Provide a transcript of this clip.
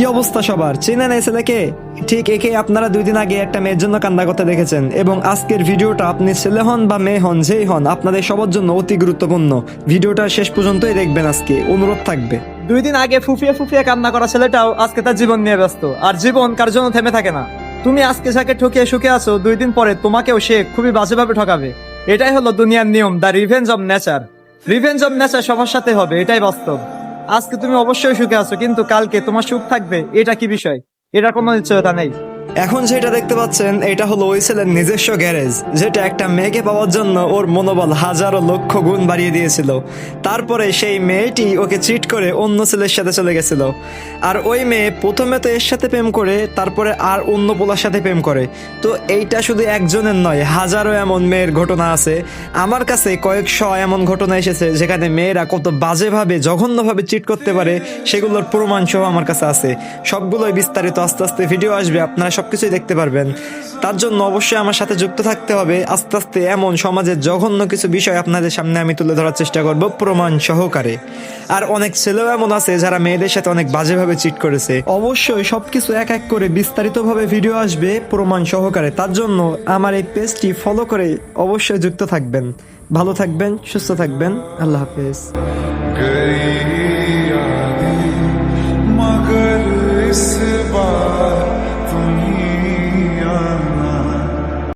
কি অবস্থা সবার? চেনেন এই ছেলেকে ঠিক একে আপনারা দুই দিন আগে একটা মেয়ের জন্য কান্না করতে দেখেছেন এবং আজকের ভিডিওটা আপনি ছেলে হন বা মেয়ে হন, যেই হন, আপনাদের সবার জন্য অতি গুরুত্বপূর্ণ। ভিডিওটা শেষ পর্যন্তই দেখবেন আজকে। অনুরোধ থাকবে। দুই দিন আগে ফুফিয়ে ফুফিয়ে কান্না করা ছেলেটাও আজকে তার জীবন নিয়ে ব্যস্ত। আর জীবন কার জন্য থেমে থাকে না? তুমি আজকে যাকে ঠকিয়ে সুখে আছো, দুই দিন পরে তোমাকেও সে খুবই বাজেভাবে ঠকাবে। এটাই হলো দুনিয়ার নিয়ম the revenge of nature revenge of nature সবার সাথে হবে, এটাই বাস্তব। আজকে তুমি অবশ্যই সুখে আছো, কিন্তু কালকে তোমার সুখ থাকবে, এটা কি বিষয়? এটা কোনো নিশ্চয়তা নেই। এখন যেটা দেখতে পাচ্ছেন, এটা হলো ওই ছেলের নিজস্ব গ্যারেজ, যেটা একটা মেয়েকে পাওয়ার জন্য ওর মনোবল হাজারো লক্ষ গুণ বাড়িয়ে দিয়েছিল। তারপরে সেই মেয়েটি ওকে চিট করে অন্য ছেলের সাথে চলে গেছিল। আর ওই মেয়ে প্রথমে তো এর সাথে প্রেম করে, তারপরে আর অন্য পোলার সাথে প্রেম করে। তো এইটা শুধু একজনের নয়, হাজারো এমন মেয়ের ঘটনা আছে। আমার কাছে কয়েকশ এমন ঘটনা এসেছে, যেখানে মেয়েরা কত বাজেভাবে, জঘন্যভাবে চিট করতে পারে, সেগুলোর প্রমাণ সহ আমার কাছে আছে। সবগুলোই বিস্তারিত আস্তে আস্তে ভিডিও আসবে, আপনারা সবকিছুই দেখতে পারবেন তার জন্য অবশ্যই আমার সাথে যুক্ত থাকতে হবে আস্তে আস্তে এমন সমাজের জঘন্য কিছু বিষয় আপনাদের সামনে আমি তুলে ধরার চেষ্টা করব প্রমাণ সহকারে আর অনেক ছেলেও এমন আছে যারা মেয়েদের সাথে অনেক বাজেভাবে চিট করেছে অবশ্যই সবকিছু এক এক করে বিস্তারিতভাবে ভিডিও আসবে প্রমাণ সহকারে তার জন্য আমার এই পেজটি ফলো করে অবশ্যই যুক্ত থাকবেন ভালো থাকবেন সুস্থ থাকবেন আল্লাহ হাফেজ गई यादें मगर इस बार